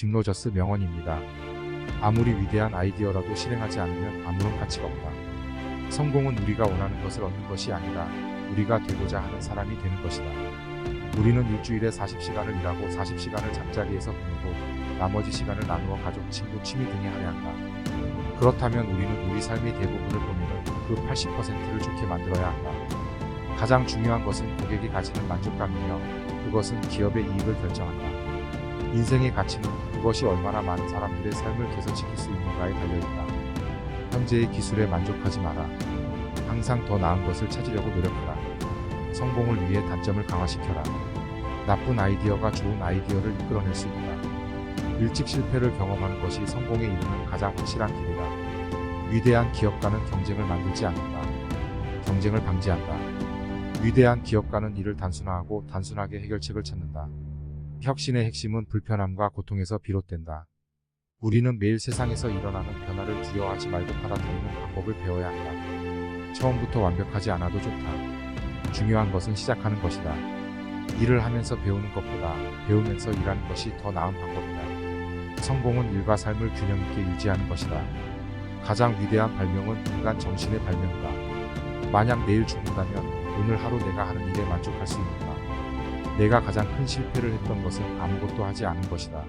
짐 로저스 명언입니다. 아무리 위대한 아이디어라도 실행하지 않으면 아무런 가치가 없다. 성공은 우리가 원하는 것을 얻는 것이 아니라 우리가 되고자 하는 사람이 되는 것이다. 우리는 일주일에 40시간을 일하고 40시간을 잠자리에서 보내고 나머지 시간을 나누어 가족, 친구, 취미 등에 할애한다. 그렇다면 우리는 우리 삶의 대부분을 보내는 그 80%를 좋게 만들어야 한다. 가장 중요한 것은 고객이 가지는 만족감이며 그것은 기업의 이익을 결정한다. 인생의 가치는 그것이 얼마나 많은 사람들의 삶을 개선시킬 수 있는가에 달려있다. 현재의 기술에 만족하지 마라. 항상 더 나은 것을 찾으려고 노력하라. 성공을 위해 단점을 강화시켜라. 나쁜 아이디어가 좋은 아이디어를 이끌어낼 수 있다. 일찍 실패를 경험하는 것이 성공에 이르는 가장 확실한 길이다. 위대한 기업가는 경쟁을 만들지 않는다. 경쟁을 방지한다. 위대한 기업가는 이를 단순화하고 단순하게 해결책을 찾는다. 혁신의 핵심은 불편함과 고통에서 비롯된다. 우리는 매일 세상에서 일어나는 변화를 두려워하지 말고 받아들이는 방법을 배워야 한다. 처음부터 완벽하지 않아도 좋다. 중요한 것은 시작하는 것이다. 일을 하면서 배우는 것보다 배우면서 일하는 것이 더 나은 방법이다. 성공은 일과 삶을 균형 있게 유지하는 것이다. 가장 위대한 발명은 인간 정신의 발명이다. 만약 내일 죽는다면 오늘 하루 내가 하는 일에 만족할 수 있는가? 내가 가장 큰 실패를 했던 것은 아무것도 하지 않은 것이다.